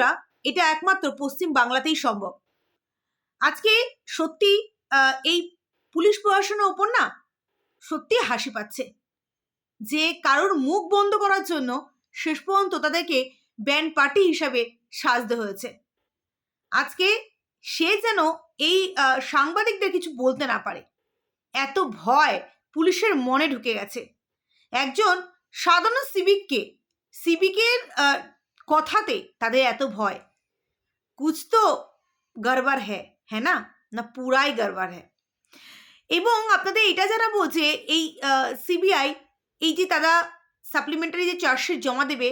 বন্ধুরা, এটা একমাত্র পশ্চিম বাংলাতেই সম্ভব। আজকে সত্যি এই পুলিশ প্রশাসনের ওপর না সত্যি হাসি পাচ্ছে। যে কারোর মুখ বন্ধ করার জন্য শেষ পর্যন্ত তাদেরকে ব্যান্ড পার্টি হিসাবে সাজতে হয়েছে। আজকে সে যেন এই সাংবাদিকদের কিছু বলতে না পারে। এত ভয় পুলিশের মনে ঢুকে গেছে। একজন সাধারণ সিভিককে, সিভিকের কথাতে তাদের এত ভয়। কুছ তো গড়বড় হ্যাঁ হ্যাঁ না? না পুরাই গড়বড় হ্যাঁ এবং আপনাদের এটা জানাব যে এই সিবিআই এই যে তারা সাপ্লিমেন্টারি যে চার্জশিট জমা দেবে,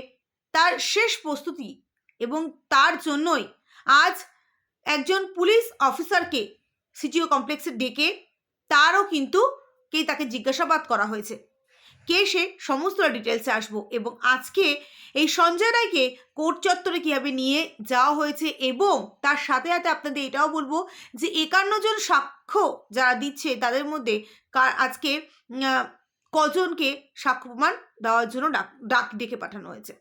তার শেষ প্রস্তুতি এবং তার জন্যই আজ একজন পুলিশ অফিসারকে সিটিও কমপ্লেক্সে ডেকে তারও কিন্তু কে তাকে জিজ্ঞাসাবাদ করা হয়েছে। কে সে সমস্ত ডিটেলসে আসব এবং আজকে এই সঞ্জয় রায়কে কোর্ট চত্বরে কীভাবে নিয়ে যাওয়া হয়েছে এবং তার সাথে সাথে আপনাদের এটাও বলব যে একান্ন জন সাক্ষ্য যারা দিচ্ছে তাদের মধ্যে কার আজকে কজনকে সাক্ষ্য প্রমাণ দেওয়ার জন্য ডাক ডাক ডেকে পাঠানো হয়েছে।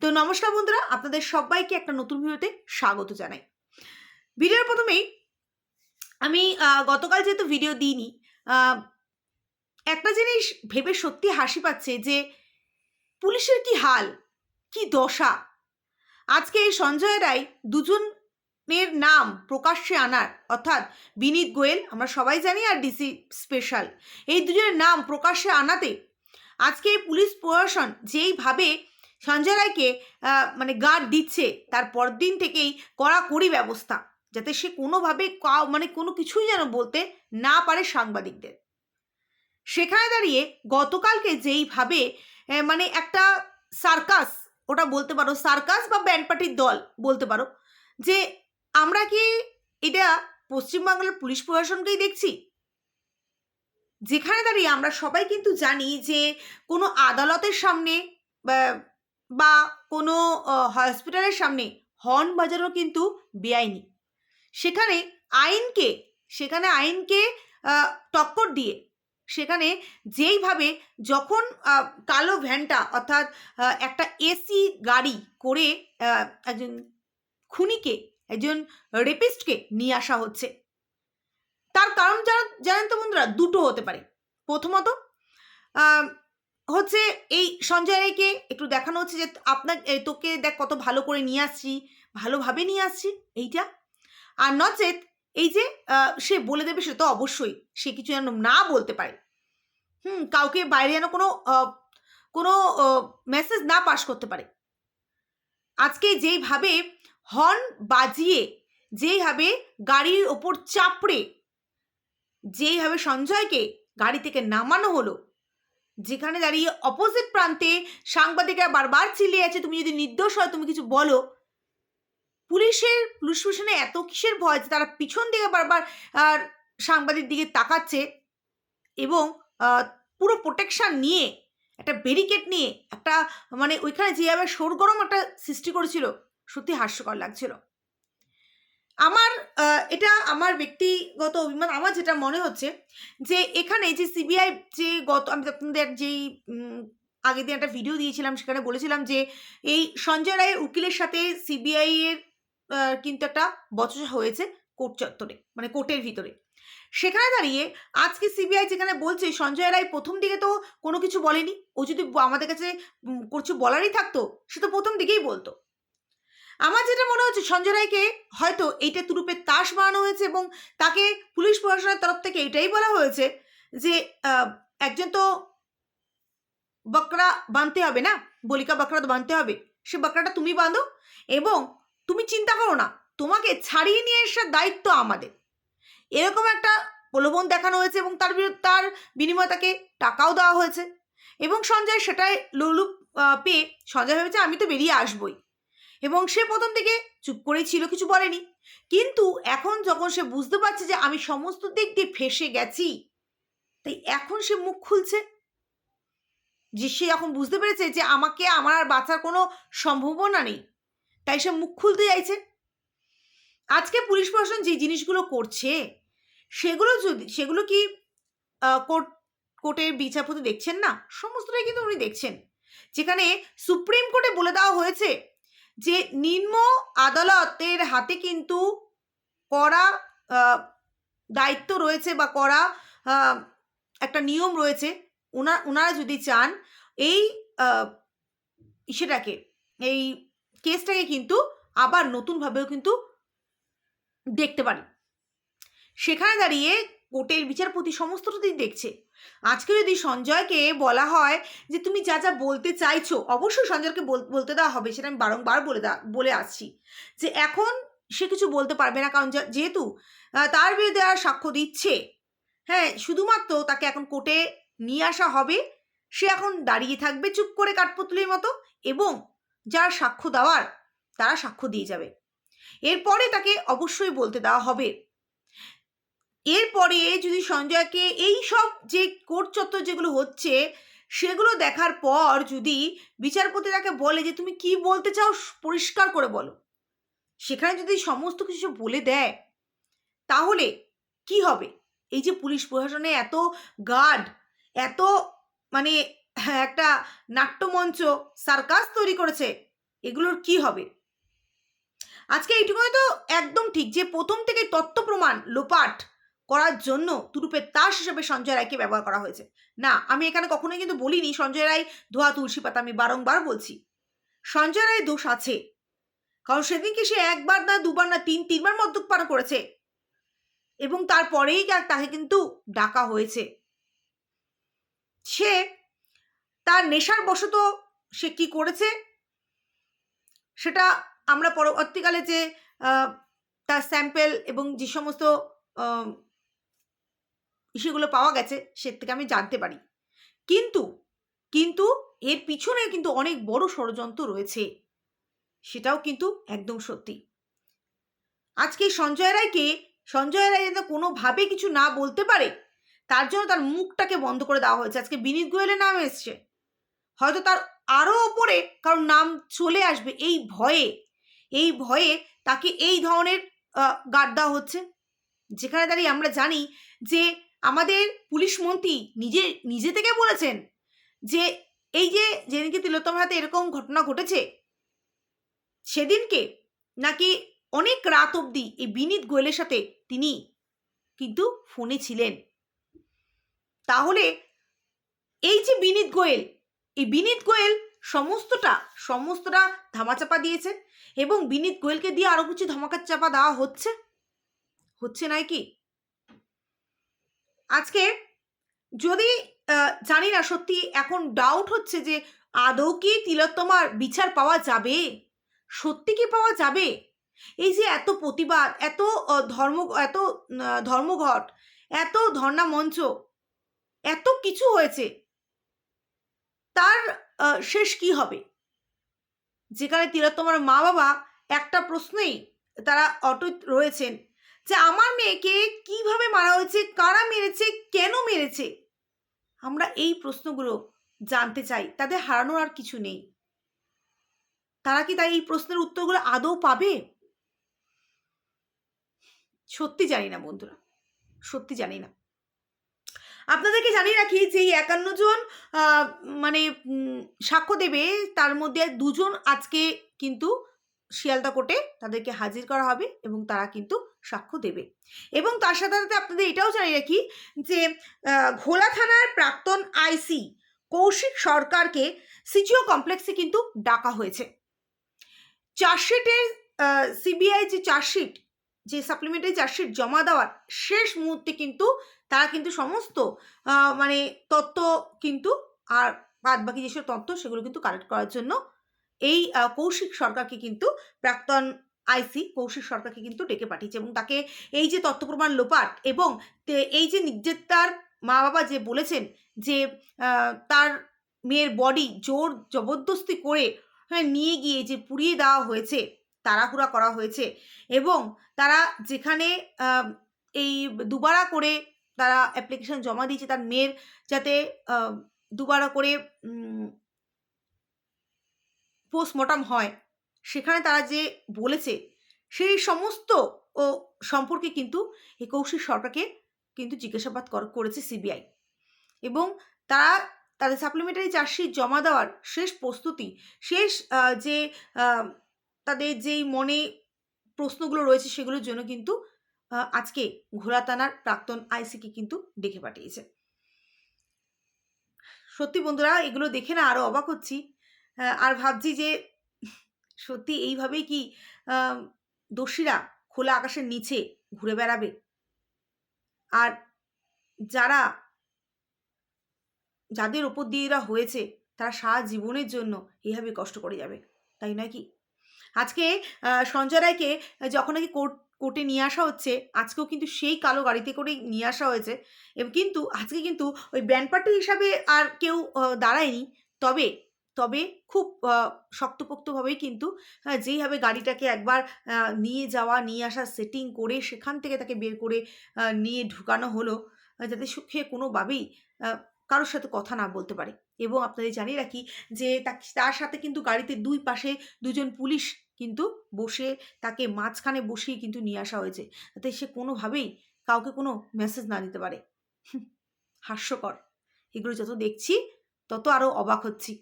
তো নমস্কার বন্ধুরা, আপনাদের সবাইকে একটা নতুন ভিডিওতে স্বাগত জানাই। ভিডিওর প্রথমেই আমি গতকাল যেহেতু ভিডিও দিইনি একটা জিনিস ভেবে সত্যি হাসি পাচ্ছে যে, পুলিশের কি হাল? কি দশা? আজকে এই সঞ্জয় রায় দুজনের নাম প্রকাশ্যে আনার, অর্থাৎ বিনীত গোয়েল, আমরা সবাই জানি, আর ডিসি স্পেশাল, এই দুজনের নাম প্রকাশ্যে আনাতে আজকে পুলিশ প্রশাসন যেইভাবে সঞ্জয় রায়কে মানে গার্ড দিচ্ছে, তার পরদিন থেকেই কড়াকড়ি ব্যবস্থা, যাতে সে কোনোভাবে মানে কোনো কিছুই যেন বলতে না পারে সাংবাদিকদের। সেখানে দাঁড়িয়ে গতকালকে যেইভাবে মানে একটা সার্কাস, ওটা বলতে পারো, সার্কাস বা ব্যান্ড পার্টির দল বলতে পারো, যে আমরা কি এটা পশ্চিমবাংলার পুলিশ প্রশাসনকেই দেখছি? যেখানে দাঁড়িয়ে আমরা সবাই কিন্তু জানি যে কোনো আদালতের সামনে বা- কোনো হসপিটালের সামনে হর্ন বাজানো কিন্তু বেআইনি। সেখানে আইনকে সেখানে আইনকে টক্কর দিয়ে সেখানে যেইভাবে যখন কালো ভ্যানটা অর্থাৎ একটা এসি গাড়ি করে একজন খুনিকে, একজন রেপিস্টকে নিয়ে আসা হচ্ছে। তার কারণ জানা- জানেন তো বন্ধুরা? দুটো হতে পারে। প্রথমত হচ্ছে এই সঞ্জয় রায়কে একটু দেখানো হচ্ছে যে, আপনার তোকে দেখ কত ভালো করে নিয়ে আসছি, ভালোভাবে নিয়ে আসছি, এইটা। আর নচেত এই যে সে বলে দেবে সে তো অবশ্যই। সে কিছু যেন না বলতে পারে। হুম, কাউকে বাইরে যেন কোনো কোনো মেসেজ না পাস করতে পারে। আজকে যেইভাবে হর্ন বাজিয়ে, যেইভাবে গাড়ির ওপর চাপড়ে, যেইভাবে সঞ্জয়কে গাড়ি থেকে নামানো হলো, যেখানে দাঁড়িয়ে অপোজিট প্রান্তে সাংবাদিকরা বারবার চিল্লিয়ে আছে তুমি যদি নির্দোষ হয়, তুমি কিছু বলো পুলিশের, পুলিশ প্রশাসনে এত কিসের ভয় যে তারা পিছন দিকে বারবার, আর সাংবাদিক দিকে তাকাচ্ছে এবং পুরো প্রোটেকশন নিয়ে, একটা ব্যারিকেড নিয়ে, একটা মানে ওইখানে যেভাবে সরগরম একটা সৃষ্টি করেছিল, সত্যি হাস্যকর লাগছিল। আমার এটা আমার ব্যক্তিগত অভিমত, আমার যেটা মনে হচ্ছে যে এখানে যে সিবিআই যে গত, আমি আপনাদের যেই আগের দিন একটা ভিডিও দিয়েছিলাম, সেখানে বলেছিলাম যে এই সঞ্জয় রায়ের উকিলের সাথে সিবিআই এর কিন্তু একটা বচসা হয়েছে কোর্ট চত্বরে মানে কোর্টের ভিতরে। সেখানে দাঁড়িয়ে আজকে সিবিআই যেখানে বলছে, সঞ্জয় রায় প্রথম দিকে তো কোনো কিছু বলেনি। ও যদি আমাদের কাছে কিছু বলারই থাকতো, সে তো প্রথম দিকেই বলতো। আমার যেটা মনে হচ্ছে, সঞ্জয় রায়কে হয়তো এইটা তুরুপে তাস বানানো হয়েছে এবং তাকে পুলিশ প্রশাসনের তরফ থেকে এটাই বলা হয়েছে যে একজন তো বকরা বাঁধতে হবে না, বলিকা বকরা তো বাঁধতে হবে। সে বকরাটা তুমি বাঁধো এবং তুমি চিন্তা করো না, তোমাকে ছাড়িয়ে নিয়ে আসার দায়িত্ব আমাদের। এরকম একটা প্রলোভন দেখানো হয়েছে এবং তার বিরুদ্ধে, তার বিনিময়ে তাকে টাকাও দেওয়া হয়েছে। এবং সঞ্জয় সেটাই লোলুপ পেয়ে সঞ্জয় ভেবেছে, আমি তো বেরিয়ে আসবই। এবং সে প্রথম থেকে চুপ করেই ছিল, কিছু বলেনি। কিন্তু এখন যখন সে বুঝতে পারছে যে আমি সমস্ত দিক দিয়ে ফেসে গেছি, তাই এখন সে মুখ খুলছে। যে সে এখন বুঝতে পেরেছে যে আমাকে, আমার আর বাঁচার কোনো সম্ভাবনা নেই তাই সে মুখ খুলতে চাইছে। আজকে পুলিশ প্রশাসন যে জিনিসগুলো করছে সেগুলো যদি সেগুলো কি কোর্ট কোর্টের বিচারপতি দেখছেন না? সমস্তটাই কিন্তু উনি দেখছেন। যেখানে সুপ্রিম কোর্টে বলে দেওয়া হয়েছে যে নিম্ন আদালতের হাতে কিন্তু আহ, দায়িত্ব রয়েছে বা আহ, একটা নিয়ম রয়েছে। ওনা ওনারা যদি চান এই সেটাকে এই কেসটাকে কিন্তু আবার নতুনভাবেও কিন্তু দেখতে পারি। সেখানে দাঁড়িয়ে কোর্টের বিচারপতি সমস্তটাই দেখছে। আজকে যদি সঞ্জয়কে বলা হয় যে, তুমি যা যা বলতে চাইছো, অবশ্যই সঞ্জয়কে বলতে দেওয়া হবে, সেটা আমি বারংবার বলে বলে আসছি। যে, এখন সে কিছু বলতে পারবে না, কারণ যেহেতু তার বিরুদ্ধে আর সাক্ষ্য দিচ্ছে। হ্যাঁ শুধুমাত্র তাকে এখন কোর্টে নিয়ে আসা হবে। সে এখন দাঁড়িয়ে থাকবে চুপ করে কাঠপুতলির মতো এবং যারা সাক্ষ্য দেওয়ার, তারা সাক্ষ্য দিয়ে যাবে। এরপরে তাকে অবশ্যই বলতে দেওয়া হবে। এরপরে যদি সঞ্জয়কে এই সব যে কোর্ট চত্বর যেগুলো হচ্ছে, সেগুলো দেখার পর যদি বিচারপতি তাকে বলে যে, তুমি কি বলতে চাও পরিষ্কার করে বলো। সেখানে যদি সমস্ত কিছু বলে দেয়, তাহলে কি হবে? এই যে পুলিশ প্রশাসনে এত গার্ড এত মানে একটা নাট্যমঞ্চ, সার্কাস তৈরি করেছে। এগুলোর কি হবে? আজকে এইটুকুই তো একদম ঠিক যে, প্রথম থেকে তত্ত্ব প্রমাণ লোপাট করার জন্য তুরুপের তাস হিসেবে সঞ্জয় রায়কে ব্যবহার করা হয়েছে। না, আমি এখানে কখনোই কিন্তু বলিনি সঞ্জয় রায় ধোয়া তুলসী পাতা আমি বারংবার বলছি। সঞ্জয় রায় দোষ আছে। কারণ সেদিনকে সে একবার না দুবার না তিন, তিনবার মদ্যপান করেছে। এবং তারপরেই তাকে কিন্তু ডাকা হয়েছে। সে তার নেশার বশত সে কি করেছে? সেটা আমরা পরবর্তীকালে যে তার স্যাম্পেল এবং যে সমস্ত ইস্যুগুলো পাওয়া গেছে, সে থেকে আমি জানতে পারি। কিন্তু কিন্তু এর পিছনে কিন্তু অনেক বড় ষড়যন্ত্র রয়েছে। সেটাও কিন্তু একদম সত্যি। আজকে সঞ্জয় রায়কে, সঞ্জয় রায় যাতে কোনোভাবে কিছু না বলতে পারে, তার জন্য তার মুখটাকে বন্ধ করে দেওয়া হয়েছে। আজকে বিনীত গোয়েলের নাম এসছে। হয়তো তার আরও ওপরে কারণ নাম চলে আসবে এই ভয়ে। এই ভয়ে তাকে এই ধরনের গার্ড দেওয়া হচ্ছে। যেখানে দাঁড়িয়ে আমরা জানি যে আমাদের পুলিশ মন্ত্রী নিজে নিজে থেকে বলেছেন যে এই যে যেদিনকে তিলোত্তম হাতে এরকম ঘটনা ঘটেছে, সেদিনকে নাকি অনেক রাত অবধি এই বিনীত গোয়েলের সাথে তিনি কিন্তু ফোনে ছিলেন। তাহলে এই যে বিনীত গোয়েল এই বিনীত গোয়েল সমস্তটা সমস্তটা ধামাচাপা দিয়েছে এবং বিনীত গোয়েলকে দিয়ে আরও কিছু ধামাকা চাপা দেওয়া হচ্ছে? হচ্ছে নাই কি? আজকে যদি জানি না সত্যি এখন ডাউট হচ্ছে যে আদৌ কি তিলোত্তমার বিচার পাওয়া যাবে? সত্যি কি পাওয়া যাবে? এই যে এত প্রতিবাদ, এত ধর্ম, এত ধর্মঘট, এত ধর্ণা মঞ্চ, এত কিছু হয়েছে। তার শেষ কি হবে? যেখানে তিলোত্তমার মা বাবা একটা প্রশ্নেই তারা অটুট রয়েছেন যে, আমার মেয়েকে কীভাবে মারা হয়েছে? কারা মেরেছে? কেন মেরেছে? আমরা এই প্রশ্নগুলো জানতে চাই। তাদের হারানোর আর কিছু নেই। তারা কি তাই এই প্রশ্নের উত্তরগুলো আদৌ পাবে? সত্যি জানি না, বন্ধুরা। সত্যি জানি না। আপনাদেরকে জানিয়ে রাখি যে এই একান্ন জন মানে সাক্ষ্য দেবে, তার মধ্যে দুজন আজকে কিন্তু শিয়ালদা কোর্টে তাদেরকে হাজির করা হবে এবং তারা কিন্তু সাক্ষ্য দেবে। এবং তার সাথে সাথে আপনাদের এটাও জানিয়ে রাখি যে ঘোলা থানার প্রাক্তন আইসি কৌশিক সরকারকে সিজিও কমপ্লেক্সে কিন্তু ডাকা হয়েছে। চার্জশিটের সিবিআই যে চার্জশিট যে সাপ্লিমেন্টারি চার্জশিট জমা দেওয়ার শেষ মুহূর্তে কিন্তু তারা কিন্তু সমস্ত মানে তত্ত্ব কিন্তু আর বাদ বাকি যেসব তথ্য সেগুলো কিন্তু কালেক্ট করার জন্য এই কৌশিক সরকারকে কিন্তু প্রাক্তন আইসি কৌশিক সরকারকে কিন্তু ডেকে পাঠিয়েছে এবং তাকে এই যে তথ্য প্রমাণ লোপাট এবং এই যে নিজের তার মা বাবা যে বলেছেন যে তার মেয়ের বডি জোর জবরদস্তি করে হ্যাঁ নিয়ে গিয়ে যে পুড়িয়ে দেওয়া হয়েছে তাড়াহুড়া করা হয়েছে এবং তারা যেখানে এই দুবারা করে তারা অ্যাপ্লিকেশন জমা দিয়েছে তার মেয়ের যাতে দুবারা করে পোস্টমর্টম হয়, সেখানে তারা যে বলেছে সেই সমস্ত ও সম্পর্কে কিন্তু এই কৌশিক সরকারকে কিন্তু জিজ্ঞাসাবাদ করেছে সিবিআই এবং তারা তাদের সাপ্লিমেন্টারি চার্জশিট জমা দেওয়ার শেষ প্রস্তুতি, শেষ যে তাদের যেই মনে প্রশ্নগুলো রয়েছে সেগুলোর জন্য কিন্তু আজকে ঘোড়া থানার প্রাক্তন আইসিকে কিন্তু ডেকে পাঠিয়েছে। সত্যি বন্ধুরা, এগুলো দেখে না আরও অবাক হচ্ছি। আর ভাবছি যে, সত্যি এইভাবেই কি দোষীরা খোলা আকাশের নিচে ঘুরে বেড়াবে? আর যারা, যাদের ওপর দিয়ে এরা হয়েছে, তারা সারা জীবনের জন্য এইভাবে কষ্ট করে যাবে, তাই নয় কি? আজকে সঞ্জয় রায়কে যখন নাকি কোর্ট, কোর্টে নিয়ে আসা হচ্ছে, আজকেও কিন্তু সেই কালো গাড়িতে করেই নিয়ে আসা হয়েছে। এবং কিন্তু, আজকে কিন্তু ওই ব্যান্ড পার্টি হিসাবে আর কেউ দাঁড়ায়নি। তবে তবে খুব শক্তপোক্তভাবেই কিন্তু যেইভাবে গাড়িটাকে একবার নিয়ে যাওয়া, নিয়ে আসা, সেটিং করে সেখান থেকে তাকে বের করে নিয়ে ঢুকানো হলো যাতে সুখে কোনোভাবেই কারোর সাথে কথা না বলতে পারে। এবং আপনাদের জানিয়ে রাখি যে তার সাথে কিন্তু গাড়িতে দুই পাশে দুজন পুলিশ কিন্তু বসে তাকে মাঝখানে বসিয়ে কিন্তু নিয়ে আসা হয়েছে। যাতে সে কোনোভাবেই কাউকে কোনো মেসেজ না দিতে পারে। হাস্যকর। এগুলো যত দেখছি, তত আরও অবাক হচ্ছি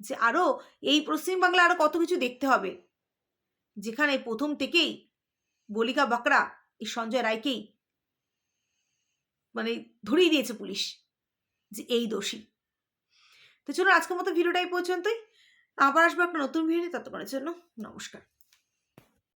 যে আরও এই পশ্চিমবাংলা আরও কত কিছু দেখতে হবে। যেখানে প্রথম থেকেই বলিকা বাকরা এই সঞ্জয় রায়কেই মানে ধরিয়ে দিয়েছে পুলিশ যে এই দোষী। তো চলুন আজকের মতো ভিডিওটাই পর্যন্তই। আবার আসব একটা নতুন ভিডিও ততক্ষণের জন্য নমস্কার।